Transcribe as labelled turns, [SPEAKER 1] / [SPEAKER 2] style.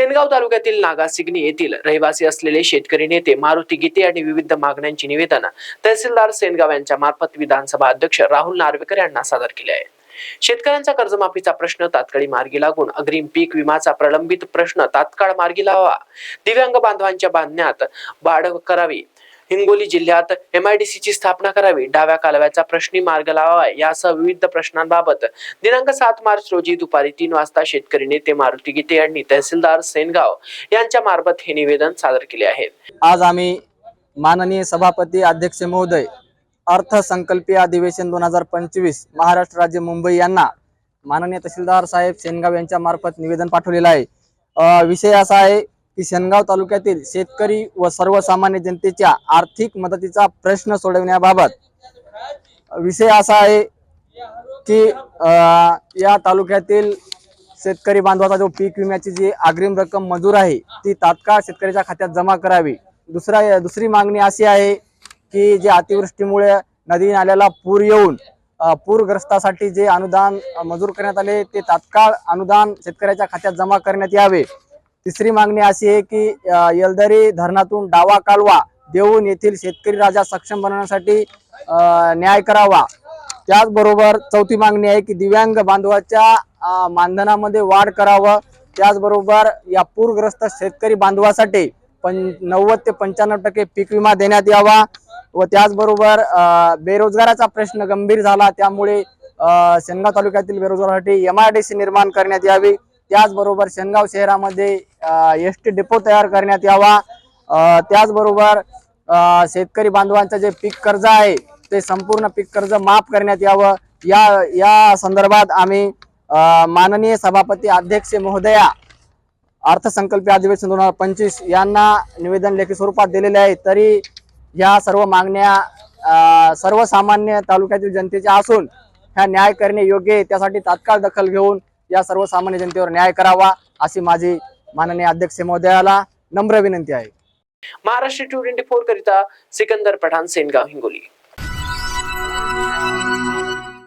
[SPEAKER 1] सेनगाव तालुक्यातील नागासिग्नी येथील रहिवासी असलेले शेतकरी नेते मारुती गीते आणि विविध मागण्यांची निवेदन तहसीलदार सेनगाव यांच्या मार्फत विधानसभा अध्यक्ष राहुल नार्वेकर यांना सादर केले आहे. शेतकऱ्यांचा कर्जमाफीचा प्रश्न तात्काळी मार्गी लागून अग्रिम पीक विमाचा प्रलंबित प्रश्न तात्काळ मार्गी लावा. दिव्यांग बांधवांच्या बांधण्यात वाढ करावी. हिंगोली जिल्ह्यात एमआयडीसी ची स्थापना करावी. डाव्या कालव्याचा प्रश्नी मार्ग लावावा. यासह विविध प्रश्नांबाबत दिनांक सात मार्च रोजी दुपारी तीन वाजता शेतकरी नेते मारुती गीते यांनी तहसीलदार सेनगाव यांच्या मार्फत हे निवेदन सादर केले आहे.
[SPEAKER 2] आज आम्ही माननीय सभापती अध्यक्ष महोदय अर्थसंकल्पीय अधिवेशन दोन हजार पंचवीस महाराष्ट्र राज्य मुंबई यांना माननीय तहसीलदार साहेब सेनगाव यांच्या मार्फत निवेदन पाठवलेलं आहे. विषय असा आहे की शेनगाव तालुक्यातील शेतकरी व सर्वसामान्य जनतेच्या आर्थिक मदतीचा प्रश्न सोडवण्याबाबत विषय असा आहे की या तालुक्यातील शेतकरी बांधवाचा जो पीक विम्याची जी अग्रिम रक्कम मंजूर आहे ती तात्काळ शेतकऱ्याच्या खात्यात जमा करावी. दुसरा दुसरी मागणी अशी आहे की जे अतिवृष्टीमुळे नदी नाल्याला पूर येऊन पूरग्रस्तासाठी जे अनुदान मंजूर करण्यात आले ते तात्काळ अनुदान शेतकऱ्याच्या खात्यात जमा करण्यात यावे. तिसरी मागणी अशी आहे की येलदरी धरणातून डावा कालवा देऊन येथील शेतकरी राजा सक्षम बनवण्यासाठी न्याय करावा. त्याचबरोबर चौथी मागणी आहे की दिव्यांग बांधवाच्या मानधनामध्ये वाढ करावं. त्याचबरोबर या पूरग्रस्त शेतकरी बांधवासाठी पण नव्वद ते पंच्याण्णव टक्के पीक विमा देण्यात यावा व त्याचबरोबर बेरोजगाराचा प्रश्न गंभीर झाला त्यामुळे शेंगाव शेनगाव तालुक्यातील बेरोजगारासाठी एम आय डी सी निर्माण करण्यात यावी. त्याचबरोबर शेनगाव शहरामध्ये एस टी डेपो तयार करण्यात यावा. त्याचबरोबर शेतकरी बांधवांचं जे पीक कर्ज आहे ते संपूर्ण पीक कर्ज माफ करण्यात यावं. या या संदर्भात आम्ही माननीय सभापती अध्यक्ष महोदया अर्थसंकल्पीय अधिवेशन दोन हजार पंचवीस यांना निवेदन लेखी स्वरूपात दिलेले आहे. तरी या सर्व मागण्या सर्वसामान्य तालुक्यातील जनतेच्या असून ह्या न्याय करणे योग्य आहे. त्यासाठी तात्काळ दखल घेऊन या सर्वसामान्य जनतेवर न्याय करावा अशी माझी माननीय अध्यक्ष महोदयाला नम्र विनंती आहे.
[SPEAKER 1] महाराष्ट्र टू ट्वेंटी फोर करिता सिकंदर पठाण सेनगाव हिंगोली.